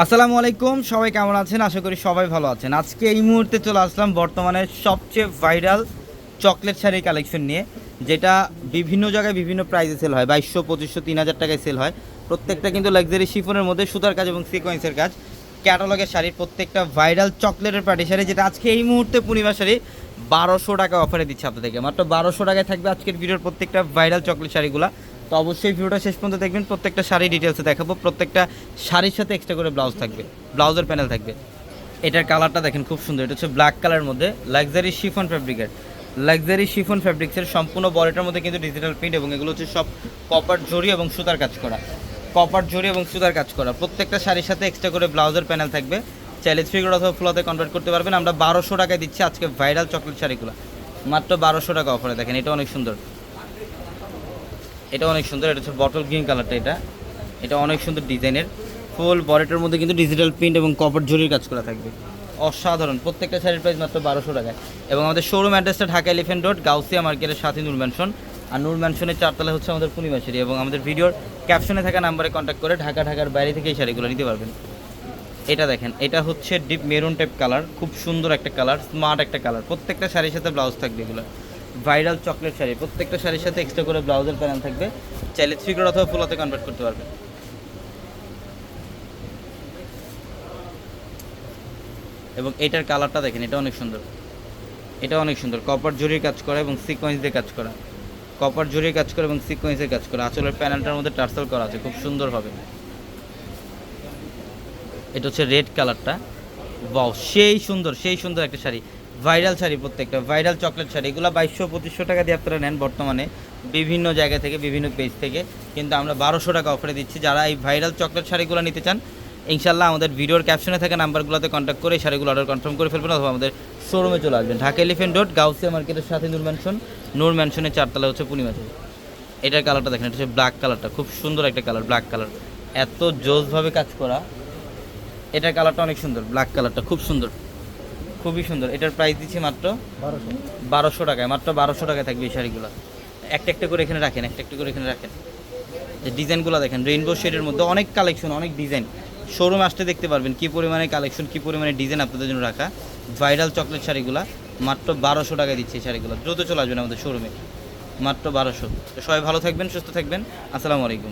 আসসালামু আলাইকুম, সবাই কেমন আছেন? আশা করি সবাই ভালো আছেন। আজকে এই মুহূর্তে চলে আসলাম বর্তমানে সবচেয়ে ভাইরাল চকলেট শাড়ির কালেকশন নিয়ে, যেটা বিভিন্ন জায়গায় বিভিন্ন প্রাইসে সেল হয়। বাইশশো, পঁচিশশো, তিন হাজার টাকায় সেল হয়। প্রত্যেকটা কিন্তু লাক্সারি শিফনের মধ্যে সুতার কাজ এবং সিকোয়েন্সের কাজ। ক্যাটালগের শাড়ির প্রত্যেকটা ভাইরাল চকলেটের পার্টি শাড়ি, যেটা আজকে এই মুহূর্তে পূর্ণিমা শাড়ি বারোশো টাকা অফারে দিচ্ছে আপনাদেরকে। মাত্র বারোশো টাকায় থাকবে আজকের ভিডিওর প্রত্যেকটা ভাইরাল চকলেট শাড়িগুলো। তো অবশ্যই ভিডিওটা শেষ পর্যন্ত দেখবেন। প্রত্যেকটা শাড়ি ডিটেলসে দেখাবো। প্রত্যেকটা শাড়ির সাথে এক্সট্রা করে ব্লাউজ থাকবে। ব্লাউজের প্যানেল থাকবে। এটার কালারটা দেখেন, খুব সুন্দর। এটা হচ্ছে ব্ল্যাক কালারের মধ্যে লাক্সারি শিফন ফ্যাব্রিকের লাক্সারি শিফন ফ্যাব্রিক্সের সম্পূর্ণ বডিটার মধ্যে কিন্তু ডিজিটাল প্রিন্ট এবং এগুলো হচ্ছে সব কপার জরি এবং সুতার কাজ করা। কপার জরি এবং সুতার কাজ করা। প্রত্যেকটা শাড়ির সাথে এক্সট্রা করে ব্লাউজের প্যানেল থাকবে। চাইলে ফিগার অথবা ফ্লোতে কনভার্ট করতে পারবেন। আমরা বারোশো টাকায় দিচ্ছি আজকে ভাইরাল চকলেট শাড়িগুলো। মাত্র বারোশো টাকা অফারে দেখেন, এটা অনেক সুন্দর। এটা অনেক সুন্দর, এটা হচ্ছে বটল গ্রিন কালারটা এটা। এটা অনেক সুন্দর ডিজাইনের। ফুল বরেটের মধ্যে কিন্তু ডিজিটাল প্রিন্ট এবং কপার জরির কাজ করা থাকবে। অসাধারণ, প্রত্যেকটা শাড়ির প্রাইস মাত্র বারোশো টাকায়। এবং আমাদের শোরুম অ্যাড্রেসটা ঢাকা এলিফেন্ট রোড গাউসিয়া মার্কেটের সাথে নূর ম্যানশন আর নূর ম্যানশনের চারতলা হচ্ছে আমাদের পূর্ণিমা শাড়ি এবং আমাদের ভিডিওর ক্যাপশনে থাকা নাম্বারে কন্ট্যাক্ট করে ঢাকা, ঢাকার বাইরে থেকে এই শাড়িগুলো নিতে পারবেন। এটা দেখেন, এটা হচ্ছে ডিপ মেরুন টাইপ কালার খুব সুন্দর একটা কালার স্মার্ট একটা কালার প্রত্যেকটা শাড়ির সাথে ব্লাউজ থাকবে এগুলো। Viral chocolate sari. প্রত্যেকটা শাড়ির সাথে এক্সট্রা করে ব্লাউজের প্যানেল থাকবে। চাইলে থ্রিকোর অথবা ফুলাতে কনভার্ট করতে পারবেন। এবং এটার কালারটা দেখেন, এটা অনেক সুন্দর। এটা অনেক সুন্দর। কপার জরির কাজ করা এবং সিকোয়েন্স দিয়ে কাজ করা। কপার জরির কাজ করা এবং সিকোয়েন্সের কাজ করা। আঁচলের প্যানেলটার মধ্যে টার্সেল করা আছে, খুব সুন্দর হবে। এটা হচ্ছে রেড কালারটা বাও সেই সুন্দর সেই সুন্দর একটা শাড়ি। ভাইরাল শাড়ি, প্রত্যেকটা ভাইরাল চকলেট শাড়ি, এগুলো বাইশশো, পঁচিশশো টাকা দিয়ে আপনারা নেন বর্তমানে বিভিন্ন জায়গা থেকে, বিভিন্ন পেজ থেকে। কিন্তু আমরা বারোশো টাকা অফারে দিচ্ছি। যারা এই ভাইরাল চকলেট শাড়িগুলো নিতে চান ইনশাল্লাহ আমাদের ভিডিওর ক্যাপশনে থাকা নাম্বারগুলোতে কন্ট্যাক্ট করে শাড়িগুলো অর্ডার কনফার্ম করে ফেলবেন অথবা আমাদের শোরুমে চলে আসবেন। ঢাকা এলিফেন্ট রোড গাউসিয়া মার্কেটের সাথে নূর ম্যানশন নূর ম্যানশনের চারতলা হচ্ছে পূর্ণিমা থেকে এটার কালারটা দেখেন, এটা হচ্ছে ব্ল্যাক কালারটা খুব সুন্দর একটা কালার ব্ল্যাক কালার এত জোসভাবে কাজ করা, এটার কালারটা অনেক সুন্দর ব্ল্যাক কালারটা খুব সুন্দর। খুবই সুন্দর। এটার প্রাইস দিচ্ছি মাত্র বারোশো। টাকায় মাত্র বারোশো টাকায় থাকবে এই শাড়িগুলো। একটা একটা করে এখানে রাখেন একটা একটা করে এখানে রাখেন। যে ডিজাইনগুলো দেখেন রেইনবো শেডের মধ্যে অনেক কালেকশন অনেক ডিজাইন শোরুম আসতে দেখতে পারবেন কী পরিমাণে কালেকশন কী পরিমাণে ডিজাইন আপনাদের জন্য রাখা। ভাইরাল চকলেট শাড়িগুলো মাত্র বারোশো টাকায় দিচ্ছে এই শাড়িগুলো। দ্রুত চলে আসবেন আমাদের শোরুমে মাত্র বারোশো। তো সবাই ভালো থাকবেন সুস্থ থাকবেন। আসসালামু আলাইকুম।